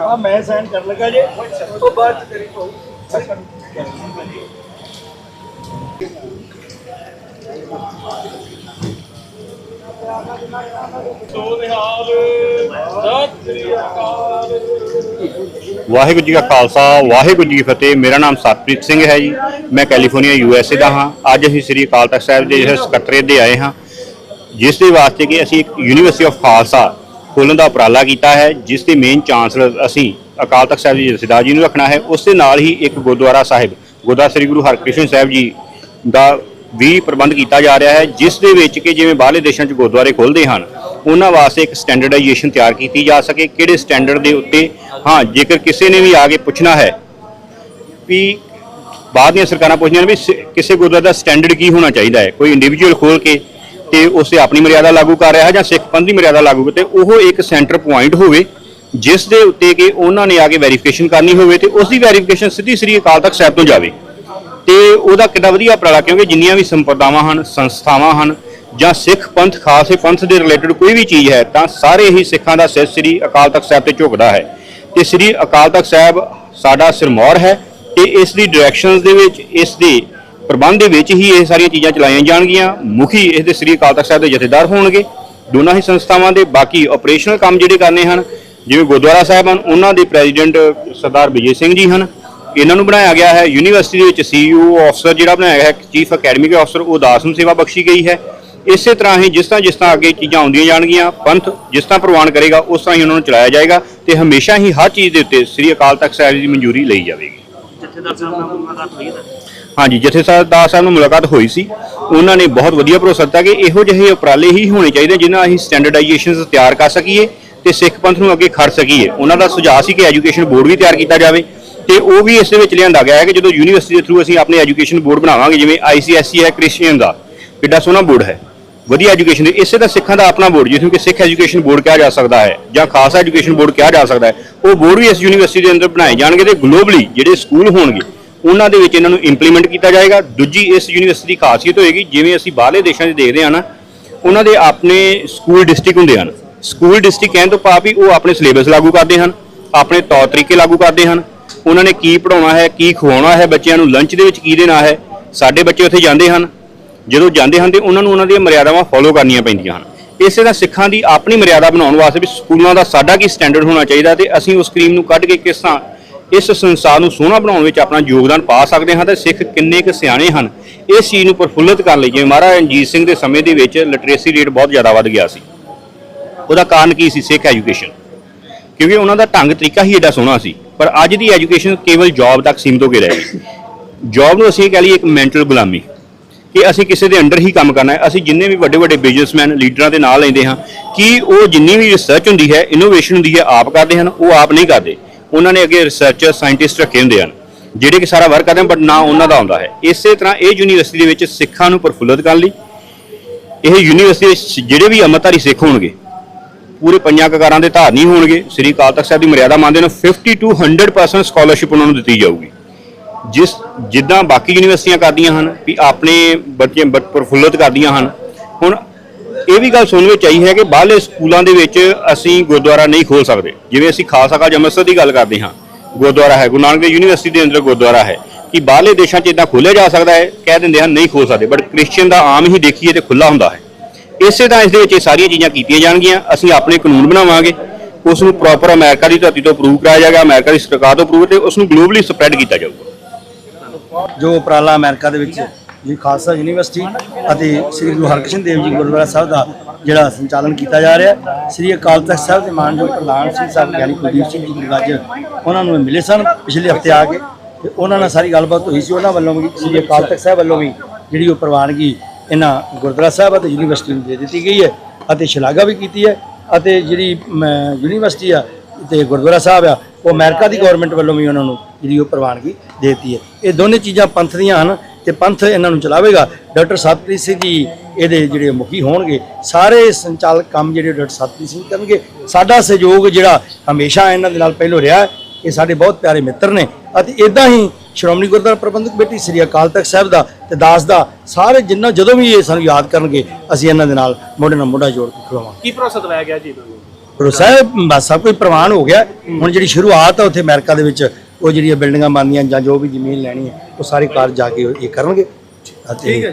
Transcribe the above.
ਆ ਮੈਂ ਸਾਈਨ ਕਰਨ ਲੱਗਾ ਜੇ। ਉਹ ਬਾਅਦ ਤੇਰੀ ਪਾਉ ਵਾਹਿਗੁਰੂ ਜੀ ਕਾ ਖਾਲਸਾ, ਵਾਹਿਗੁਰੂ ਜੀ ਕੀ ਫਤਿਹ। ਮੇਰਾ ਨਾਮ ਸਤਪ੍ਰੀਤ ਸਿੰਘ ਹੈ ਜੀ। ਮੈਂ ਕੈਲੀਫੋਰਨੀਆ, ਯੂ ਐਸ ਏ ਦਾ ਹਾਂ। ਅੱਜ ਅਸੀਂ ਸ੍ਰੀ ਅਕਾਲ ਤਖਤ ਸਾਹਿਬ ਦੇ ਜਿਹੜੇ ਦੇ ਆਏ ਹਾਂ, ਜਿਸ ਦੇ ਵਾਸਤੇ ਕਿ ਅਸੀਂ ਇੱਕ ਯੂਨੀਵਰਸਿਟੀ ਆਫ ਖਾਲਸਾ ਖੋਲ੍ਹਣ ਦਾ ਉਪਰਾਲਾ ਕੀਤਾ ਹੈ, ਜਿਸ ਦੇ ਮੇਨ ਚਾਂਸਲਰ ਅਸੀਂ ਅਕਾਲ ਤਖਤ ਸਾਹਿਬ ਜੀ ਜਥੇਦਾਰ ਜੀ ਨੂੰ ਰੱਖਣਾ ਹੈ। ਉਸ ਦੇ ਨਾਲ ਹੀ ਇੱਕ ਗੁਰਦੁਆਰਾ ਸਾਹਿਬ, ਗੁਰਦੁਆਰਾ ਸ੍ਰੀ ਗੁਰੂ ਹਰਕ੍ਰਿਸ਼ਨ ਸਾਹਿਬ ਜੀ ਦਾ ਵੀ ਪ੍ਰਬੰਧ ਕੀਤਾ ਜਾ ਰਿਹਾ ਹੈ, ਜਿਸ ਦੇ ਵਿੱਚ ਕਿ ਜਿਵੇਂ ਬਾਹਰਲੇ ਦੇਸ਼ਾਂ 'ਚ ਗੁਰਦੁਆਰੇ ਖੁੱਲ੍ਹਦੇ ਹਨ, ਉਹਨਾਂ ਵਾਸਤੇ ਇੱਕ ਸਟੈਂਡਰਡਾਈਜੇਸ਼ਨ ਤਿਆਰ ਕੀਤੀ ਜਾ ਸਕੇ। ਕਿਹੜੇ ਸਟੈਂਡਰਡ ਦੇ ਉੱਤੇ? ਹਾਂ, ਜੇਕਰ ਕਿਸੇ ਨੇ ਵੀ ਆ ਕੇ ਪੁੱਛਣਾ ਹੈ ਵੀ ਬਾਹਰ ਦੀਆਂ ਸਰਕਾਰਾਂ ਪੁੱਛਦੀਆਂ ਨੇ ਵੀ ਕਿਸੇ ਗੁਰਦੁਆਰੇ ਦਾ ਸਟੈਂਡਰਡ ਕੀ ਹੋਣਾ ਚਾਹੀਦਾ ਹੈ? ਕੋਈ ਇੰਡੀਵਿਜੂਅਲ ਖੋਲ ਕੇ ਤੇ ਉਸੇ ਆਪਣੀ ਮਰਿਆਦਾ ਲਾਗੂ ਕਰ ਰਿਹਾ ਹੈ ਜਾਂ ਸਿੱਖ ਪੰਥ ਦੀ ਮਰਿਆਦਾ ਲਾਗੂ ਕਰ ਤੇ ਉਹ ਇੱਕ ਸੈਂਟਰ ਪੁਆਇੰਟ ਹੋਵੇ, ਜਿਸ ਦੇ ਉੱਤੇ ਕਿ ਉਹਨਾਂ ਨੇ ਆ ਕੇ ਵੈਰੀਫਿਕੇਸ਼ਨ ਕਰਨੀ ਹੋਵੇ ਤੇ ਉਸ ਦੀ ਵੈਰੀਫਿਕੇਸ਼ਨ ਸਿੱਧੀ ਸ੍ਰੀ ਅਕਾਲ ਤਖਤ ਸਾਹਿਬ ਤੋਂ ਜਾਵੇ। ਤੇ ਉਹਦਾ ਕਿੰਨਾ ਵਧੀਆ ਉਪਰਾਲਾ ਕਿਉਂਕਿ ਜਿੰਨੀਆਂ ਵੀ ਸੰਪਰਦਾਵਾਂ ਹਨ, ਸੰਸਥਾਵਾਂ ਹਨ ਜਾਂ ਸਿੱਖ ਪੰਥ ਖਾਲਸੇ ਪੰਥ ਦੇ ਰਿਲੇਟਡ ਕੋਈ ਵੀ ਚੀਜ਼ ਹੈ, ਤਾਂ ਸਾਰੇ ਹੀ ਸਿੱਖਾਂ ਦਾ ਸਿਰ ਸ੍ਰੀ ਅਕਾਲ ਤਖਤ ਸਾਹਿਬ ਤੇ ਝੁਕਦਾ ਹੈ। ਤੇ ਸ੍ਰੀ ਅਕਾਲ ਤਖਤ ਸਾਹਿਬ ਸਾਡਾ ਸਿਰਮੌਰ ਹੈ ਤੇ ਇਸ ਦੀ ਡਾਇਰੈਕਸ਼ਨਸ ਦੇ ਵਿੱਚ ਇਸ ਦੀ ਪ੍ਰਬੰਧ ਦੇ ਵਿੱਚ ਹੀ ਇਹ ਸਾਰੀਆਂ ਚੀਜ਼ਾਂ ਚਲਾਈਆਂ ਜਾਣਗੀਆਂ। ਮੁਖੀ ਇਸ ਦੇ ਸ੍ਰੀ ਅਕਾਲ ਤਖਤ ਸਾਹਿਬ ਦੇ ਜਥੇਦਾਰ ਹੋਣਗੇ। ਦੋਨਾਂ ਹੀ ਸੰਸਥਾਵਾਂ ਦੇ ਬਾਕੀ ਆਪਰੇਸ਼ਨਲ ਕੰਮ ਜਿਹੜੇ ਕਰਨੇ ਹਨ, ਜਿਵੇਂ ਗੁਰਦੁਆਰਾ ਸਾਹਿਬ ਹਨ, ਉਹਨਾਂ ਦੇ ਪ੍ਰੈਜ਼ੀਡੈਂਟ ਸਰਦਾਰ ਵਿਜੇ ਸਿੰਘ ਜੀ ਹਨ। ਇਹਨਾਂ ਨੂੰ ਬਣਾਇਆ ਗਿਆ ਹੈ ਯੂਨੀਵਰਸਿਟੀ ਦੇ ਵਿੱਚ ਸੀਯੂ ਅਫਸਰ ਜਿਹੜਾ ਬਣਾਇਆ ਗਿਆ ਹੈ, ਚੀਫ ਅਕੈਡਮਿਕ ਅਫਸਰ, ਉਹ ਦਾਸ ਨੂੰ ਸੇਵਾ ਬਖਸ਼ੀ ਗਈ ਹੈ। ਇਸੇ ਤਰ੍ਹਾਂ ਹੀ ਜਿਸ ਤਰ੍ਹਾਂ ਜਿਸ ਤਰ੍ਹਾਂ ਅੱਗੇ ਚੀਜ਼ਾਂ ਆਉਂਦੀਆਂ ਜਾਣਗੀਆਂ, ਪੰਥ ਜਿਸ ਤਰ੍ਹਾਂ ਪ੍ਰਵਾਨ ਕਰੇਗਾ, ਉਸ ਤਰ੍ਹਾਂ ਹੀ ਉਹਨਾਂ ਨੂੰ ਚਲਾਇਆ ਜਾਏਗਾ ਤੇ ਹਮੇਸ਼ਾ ਹੀ ਹਰ ਚੀਜ਼ ਦੇ ਉੱਤੇ ਸ੍ਰੀ ਅਕਾਲ ਤਖਤ ਸਾਹਿਬ ਦੀ ਮਨਜ਼ੂਰੀ ਲਈ ਜਾਵੇਗੀ। ਜਥੇਦਾਰ ਸਾਹਿਬ ਨਾਲ ਮੁਲਾਕਾਤ ਹੋਈ ਹੈ ਹਾਂਜੀ, ਜਥੇਦਾਰ ਸਾਹਿਬ ਨੂੰ ਮੁਲਾਕਾਤ ਹੋਈ ਸੀ। ਉਹਨਾਂ ਨੇ ਬਹੁਤ ਵਧੀਆ ਭਰੋਸਾ ਦਿੱਤਾ ਕਿ ਇਹੋ ਜਿਹੇ ਉਪਰਾਲੇ ਹੀ ਹੋਣੇ ਚਾਹੀਦੇ ਜਿਨ੍ਹਾਂ ਅਸੀਂ ਸਟੈਂਡਰਡਾਈਜੇਸ਼ਨਸ ਤਿਆਰ ਕਰ ਸਕੀਏ ਤੇ ਸਿੱਖ ਪੰਥ ਨੂੰ ਅੱਗੇ ਖੜ ਸਕੀਏ। ਉਹਨਾਂ ਦਾ ਸੁਝਾਅ ਸੀ ਕਿ ਐਜੂਕੇਸ਼ਨ ਬੋਰਡ ਵੀ ਤਿਆਰ ਕੀਤਾ ਜਾਵੇ ਤੇ ਉਹ ਵੀ ਇਸ ਦੇ ਵਿੱਚ ਲਿਆਂਦਾ ਗਿਆ ਹੈ ਕਿ ਜਦੋਂ ਯੂਨੀਵਰਸਿਟੀ ਦੇ ਥਰੂ ਅਸੀਂ ਆਪਣੇ ਐਜੂਕੇਸ਼ਨ ਬੋਰਡ ਬਣਾਵਾਂਗੇ, ਜਿਵੇਂ ਆਈਸੀਐਸਈ ਹੈ ਕ੍ਰਿਸਚੀਅਨ ਦਾ। ਕਿੱਡਾ ਸੋਹਣਾ ਬੋਰਡ ਹੈ। ਵਧੀਆ ਐਜੂਕੇਸ਼ਨ ਦੇ, ਇਸੇ ਦਾ ਸਿੱਖਾਂ ਦਾ ਆਪਣਾ ਬੋਰਡ ਜਿਸ ਨੂੰ ਕਿ ਸਿੱਖ ਐਜੂਕੇਸ਼ਨ ਬੋਰਡ ਕਿਹਾ ਜਾ ਸਕਦਾ ਹੈ, ਜਾਂ ਖਾਸ ਐਜੂਕੇਸ਼ਨ ਬੋਰਡ ਕਿਹਾ ਜਾ ਸਕਦਾ ਹੈ, ਉਹ ਬੋਰਡ ਵੀ ਇਸ ਯੂਨੀਵਰਸਿਟੀ ਦੇ ਅੰਦਰ ਬਣਾਏ ਜਾਣਗੇ ਤੇ ਗਲੋਬਲੀ ਜਿਹੜੇ ਸਕੂਲ ਹੋਣਗੇ, ਉਹਨਾਂ ਦੇ ਵਿੱਚ ਇਹਨਾਂ ਨੂੰ ਇੰਪਲੀਮੈਂਟ ਕੀਤਾ ਜਾਏਗਾ। ਦੂਜੀ ਇਸ ਯੂਨੀਵਰਸਿਟੀ ਦੀ ਖਾਸੀਅਤ ਹੋਏਗੀ, ਜਿਵੇਂ ਅਸੀਂ ਬਾਹਰਲੇ ਦੇਸ਼ਾਂ 'ਚ ਦੇਖਦੇ ਹਾਂ ਨਾ, ਉਹਨਾਂ ਦੇ ਆਪਣੇ ਸਕੂਲ ਡਿਸਟ੍ਰਿਕਟ ਹੁੰਦੇ ਹਨ। ਸਕੂਲ ਡਿਸਟ੍ਰਿਕਟ ਕਹਿਣ ਤੋਂ ਭਾਵ ਵੀ ਉਹ ਆਪਣੇ ਸਿਲੇਬਸ ਲਾਗੂ ਕਰਦੇ ਹਨ, ਆਪਣੇ ਤੌਰ ਤਰੀਕੇ ਲਾਗੂ ਕਰਦੇ ਹਨ, ਉਹਨਾਂ ਨੇ ਕੀ ਪੜਾਉਣਾ ਹੈ, ਕੀ ਖਵਾਉਣਾ ਹੈ ਬੱਚਿਆਂ ਨੂੰ ਲੰਚ ਦੇ ਵਿੱਚ ਕੀ ਦੇਣਾ ਹੈ, ਸਾਡੇ ਬੱਚੇ ਉੱਥੇ ਜਾਂਦੇ ਹਨ ਜਦੋਂ ਜਾਂਦੇ ਹਨ ਤੇ ਉਹਨਾਂ ਨੂੰ ਉਹਨਾਂ ਦੀਆਂ ਮਰਿਆਦਾਵਾਂ ਫੋਲੋ ਕਰਨੀਆਂ ਪੈਂਦੀਆਂ ਹਨ। ਇਸੇ ਤਰ੍ਹਾਂ ਸਿੱਖਾਂ ਦੀ ਆਪਣੀ ਮਰਿਆਦਾ ਬਣਾਉਣ ਵਾਸਤੇ ਵੀ ਸਕੂਲਾਂ ਦਾ ਸਾਡਾ ਕੀ ਸਟੈਂਡਰਡ ਹੋਣਾ ਚਾਹੀਦਾ ਤੇ ਅਸੀਂ ਉਸ ਕਰੀਮ ਨੂੰ ਕੱਢ ਕੇ ਕਿਸ ਤਰ੍ਹਾਂ ਇਸ ਸੰਸਾਰ ਨੂੰ ਸੋਹਣਾ ਬਣਾਉਣ ਵਿੱਚ ਆਪਣਾ ਯੋਗਦਾਨ ਪਾ ਸਕਦੇ ਹਾਂ ਤੇ ਸਿੱਖ ਕਿੰਨੇ ਕੁ ਸਿਆਣੇ ਹਨ। ਇਸ ਚੀਜ਼ ਨੂੰ ਪ੍ਰਫੁੱਲਿਤ ਕਰਨ ਲਈ ਜਿਵੇਂ ਮਹਾਰਾਜਾ ਰਣਜੀਤ ਸਿੰਘ ਦੇ ਸਮੇਂ ਦੇ ਵਿੱਚ ਲਿਟਰੇਸੀ ਰੇਟ ਬਹੁਤ ਜ਼ਿਆਦਾ ਵੱਧ ਗਿਆ ਸੀ। ਉਹਦਾ ਕਾਰਨ ਕੀ ਸੀ ਸਿੱਖ ਐਜੂਕੇਸ਼ਨ ਕਿਉਂਕਿ ਉਹਨਾਂ ਦਾ ਢੰਗ ਤਰੀਕਾ ਹੀ ਐਡਾ ਸੋਹਣਾ ਸੀ, ਪਰ ਅੱਜ ਦੀ ਐਜੂਕੇਸ਼ਨ ਕੇਵਲ ਜੌਬ ਤੱਕ ਸੀਮਿਤ ਹੋ ਕੇ ਰਹਿ ਗਈ। ਜੌਬ ਨੂੰ ਅਸੀਂ ਕਹਿ ਲਈਏ ਇੱਕ ਮੈਂਟਲ ਗੁਲਾਮੀ। ਕਿ ਅਸੀਂ ਕਿਸੇ ਦੇ ਅੰਡਰ ਹੀ ਕੰਮ ਕਰਨਾ ਹੈ। ਅਸੀਂ ਜਿੰਨੇ ਵੀ ਵੱਡੇ ਵੱਡੇ ਬਿਜ਼ਨਸਮੈਨ ਲੀਡਰਾਂ ਦੇ ਨਾਲ ਲੈਂਦੇ ਹਾਂ, ਕਿ ਉਹ ਜਿੰਨੀ ਵੀ ਰਿਸਰਚ ਹੁੰਦੀ ਹੈ ਇਨੋਵੇਸ਼ਨ ਹੁੰਦੀ ਹੈ, ਆਪ ਕਰਦੇ ਹਨ, ਉਹ ਆਪ ਨਹੀਂ ਕਰਦੇ। ਉਹਨਾਂ ਨੇ ਅੱਗੇ ਰਿਸਰਚਰ ਸਾਇੰਟਿਸਟ ਰੱਖੇ ਹੁੰਦੇ ਹਨ, ਜਿਹੜੇ ਕਿ ਸਾਰਾ ਵਰਕ ਕਰਦੇ ਹਨ ਬਟ ਨਾ ਉਹਨਾਂ ਦਾ ਆਉਂਦਾ ਹੈ। ਇਸੇ ਤਰ੍ਹਾਂ ਇਹ ਯੂਨੀਵਰਸਿਟੀ ਦੇ ਵਿੱਚ ਸਿੱਖਾਂ ਨੂੰ ਪ੍ਰਫੁੱਲਤ ਕਰਨ ਲਈ, ਇਹ ਯੂਨੀਵਰਸਿਟੀ ਵਿੱਚ ਜਿਹੜੇ ਵੀ ਅੰਮ੍ਰਿਤਧਾਰੀ ਸਿੱਖ ਹੋਣਗੇ, ਪੂਰੇ ਪੰਜਾਂ ਕਕਾਰਾਂ ਦੇ ਧਾਰਨੀ ਹੋਣਗੇ, ਸ੍ਰੀ ਅਕਾਲ ਤਖਤ ਸਾਹਿਬ ਦੀ ਮਰਿਆਦਾ ਮੰਨਦੇ ਨੇ 50 ਟੂ 100% ਸਕਾਲਰਸ਼ਿਪ ਉਹਨਾਂ ਨੂੰ ਦਿੱਤੀ ਜਾਊਗੀ। ਜਿਸ ਜਿੱਦਾਂ ਬਾਕੀ ਯੂਨੀਵਰਸਿਟੀਆਂ ਕਰਦੀਆਂ ਹਨ ਵੀ ਆਪਣੇ ਬੱਚੇ ਬ- ਪ੍ਰਫੁੱਲਤ ਕਰਦੀਆਂ ਹਨ, ਹੁਣ ਇਹ ਵੀ ਗੱਲ ਸੁਣ ਵਿੱਚ ਆਈ ਹੈ ਕਿ ਬਾਹਰਲੇ ਸਕੂਲਾਂ ਦੇ ਵਿੱਚ ਅਸੀਂ ਗੁਰਦੁਆਰਾ ਨਹੀਂ ਖੋਲ ਸਕਦੇ। ਜਿਵੇਂ ਅਸੀਂ ਖਾਲਸਾ ਕਾਲਜ ਅੰਮ੍ਰਿਤਸਰ ਦੀ ਗੱਲ ਕਰਦੇ ਹਾਂ, ਗੁਰਦੁਆਰਾ ਹੈ, ਗੁਰੂ ਨਾਨਕ ਦੇਵ ਯੂਨੀਵਰਸਿਟੀ ਦੇ ਅੰਦਰ ਗੁਰਦੁਆਰਾ ਹੈ, ਕਿ ਬਾਹਰਲੇ ਦੇਸ਼ਾਂ 'ਚ ਇਦਾਂ ਖੋਲ੍ਹਿਆ ਜਾ ਸਕਦਾ ਹੈ, ਕਹਿ ਦਿੰਦੇ ਹਨ ਨਹੀਂ ਖੋਲ ਸਕਦੇ ਬਟ ਕ੍ਰਿਸਚੀਅਨ ਦਾ ਆਮ ਹੀ ਦੇਖੀਏ ਤੇ ਖੁੱਲਾ ਹੁੰਦਾ ਹੈ। ਇਸੇ ਤਰ੍ਹਾਂ ਇਸ ਦੇ ਵਿੱਚ ਇਹ ਸਾਰੀਆਂ ਚੀਜ਼ਾਂ ਕੀਤੀਆਂ ਜਾਣਗੀਆਂ, ਅਸੀਂ ਆਪਣੇ ਕਾਨੂੰਨ ਬਣਾਵਾਂਗੇ, ਉਸ ਨੂੰ ਪ੍ਰੋਪਰ ਅਮਰੀਕਾ ਦੀ ਧਰਤੀ ਤੋਂ ਅਪਰੂਵ ਕਰਾਇਆ ਜਾਏਗਾ ਅਮਰੀਕਾ ਦੀ ਸਰਕਾਰ ਤੋਂ ਅਪਰੂਵ ਤੇ ਉਸ ਨੂੰ ਗਲੋਬਲੀ ਸਪਰੈਡ ਕੀਤਾ ਜਾਊਗਾ। ਜੋ ਉਪਰਾਲਾ ਅਮਰੀਕਾ ਦੇ ਵਿੱਚ ਜੀ ਖਾਲਸਾ ਯੂਨੀਵਰਸਿਟੀ ਅਤੇ ਸ੍ਰੀ ਗੁਰੂ ਹਰਕ੍ਰਿਸ਼ਨ ਦੇਵ ਜੀ ਗੁਰਦੁਆਰਾ ਸਾਹਿਬ ਦਾ ਜਿਹੜਾ ਸੰਚਾਲਨ ਕੀਤਾ ਜਾ ਰਿਹਾ ਸ੍ਰੀ ਅਕਾਲ ਤਖਤ ਸਾਹਿਬ ਦੇ ਮਾਨਯੋਗ ਪ੍ਰਧਾਨ ਸਿੰਘ ਸਾਹਿਬ ਗਿਆਨੀ ਕੁਲਦੀਪ ਸਿੰਘ ਜੀ ਨੂੰ ਅੱਜ ਉਹਨਾਂ ਨੂੰ ਮਿਲੇ ਸਨ ਪਿਛਲੇ ਹਫ਼ਤੇ ਆ ਕੇ ਤੇ ਉਹਨਾਂ ਨਾਲ ਸਾਰੀ ਗੱਲਬਾਤ ਹੋਈ ਸੀ। ਉਹਨਾਂ ਵੱਲੋਂ ਵੀ ਸ੍ਰੀ ਅਕਾਲ ਤਖਤ ਸਾਹਿਬ ਵੱਲੋਂ ਵੀ ਜਿਹੜੀ ਉਹ ਪ੍ਰਵਾਨਗੀ ਇਹਨਾਂ ਗੁਰਦੁਆਰਾ ਸਾਹਿਬ ਅਤੇ ਯੂਨੀਵਰਸਿਟੀ ਨੂੰ ਦੇ ਦਿੱਤੀ ਗਈ ਹੈ ਅਤੇ ਸ਼ਲਾਘਾ ਵੀ ਕੀਤੀ ਹੈ ਅਤੇ ਜਿਹੜੀ ਯੂਨੀਵਰਸਿਟੀ ਆ ਤੇ ਗੁਰਦੁਆਰਾ ਸਾਹਿਬ ਆ ਉਹ ਅਮਰੀਕਾ ਦੀ ਗਵਰਨਮੈਂਟ ਵੱਲੋਂ ਵੀ ਉਹਨਾਂ ਨੂੰ ਜਿਹੜੀ ਉਹ ਪ੍ਰਵਾਨਗੀ ਦੇ ਦਿੱਤੀ ਹੈ। ਇਹ ਦੋਨੇ ਚੀਜ਼ਾਂ ਪੰਥ ਦੀਆਂ ਹਨ ਤੇ ਪੰਥ ਇਹਨਾਂ ਨੂੰ ਚਲਾਵੇਗਾ। ਡਾਕਟਰ ਸਤਪ੍ਰੀਤ ਸਿੰਘ ਜੀ ਇਹਦੇ ਜਿਹੜੇ ਮੁਖੀ ਹੋਣਗੇ। ਸਾਰੇ ਸੰਚਾਲਕ ਕੰਮ ਜਿਹੜੇ ਡਾਕਟਰ ਸਤਪ੍ਰੀਤ ਸਿੰਘ ਕਰਨਗੇ। ਸਾਡਾ ਸਹਿਯੋਗ ਜਿਹੜਾ ਹਮੇਸ਼ਾ ਇਹਨਾਂ ਦੇ ਨਾਲ ਪਹਿਲੋਂ ਰਿਹਾ ਇਹ ਸਾਡੇ ਬਹੁਤ ਪਿਆਰੇ ਮਿੱਤਰ ਨੇ। ਅਤੇ ਇਦਾਂ ਹੀ ਸ਼੍ਰੋਮਣੀ ਗੁਰਦੁਆਰਾ ਪ੍ਰਬੰਧਕ ਕਮੇਟੀ ਸ੍ਰੀ ਅਕਾਲ ਤਖਤ ਸਾਹਿਬ ਦਾ ਤੇ ਦਾਸ ਦਾ ਸਾਰੇ ਜਿੰਨਾ ਜਦੋਂ ਵੀ ਇਹ ਸਾਨੂੰ ਯਾਦ ਕਰਨਗੇ, ਅਸੀਂ ਇਹਨਾਂ ਦੇ ਨਾਲ ਮੋਢੇ ਨਾਲ ਮੋਢਾ ਜੋੜ ਕੇ ਖਲੋਵਾਂਗੇ। ਕੀ ਭਰੋਸਾ ਦਿਵਾਇਆ ਗਿਆ ਜੀ ਇਹਨਾਂ ਭਰੋਸਾ ਗੁਰੂ ਬਸ ਸਭ ਕੁਝ ਪ੍ਰਵਾਨ ਹੋ ਗਿਆ। ਹੁਣ ਜਿਹੜੀ ਸ਼ੁਰੂਆਤ ਆ ਉੱਥੇ ਅਮਰੀਕਾ ਦੇ ਵਿੱਚ, ਉਹ ਜਿਹੜੀਆਂ ਬਿਲਡਿੰਗਾਂ ਬਣਦੀਆਂ ਜਾਂ ਜੋ ਵੀ ਜ਼ਮੀਨ ਲੈਣੀ ਹੈ, ਉਹ ਸਾਰੇ ਕਾਰਜ ਜਾ ਕੇ ਇਹ ਕਰਨਗੇ। ਅਤੇ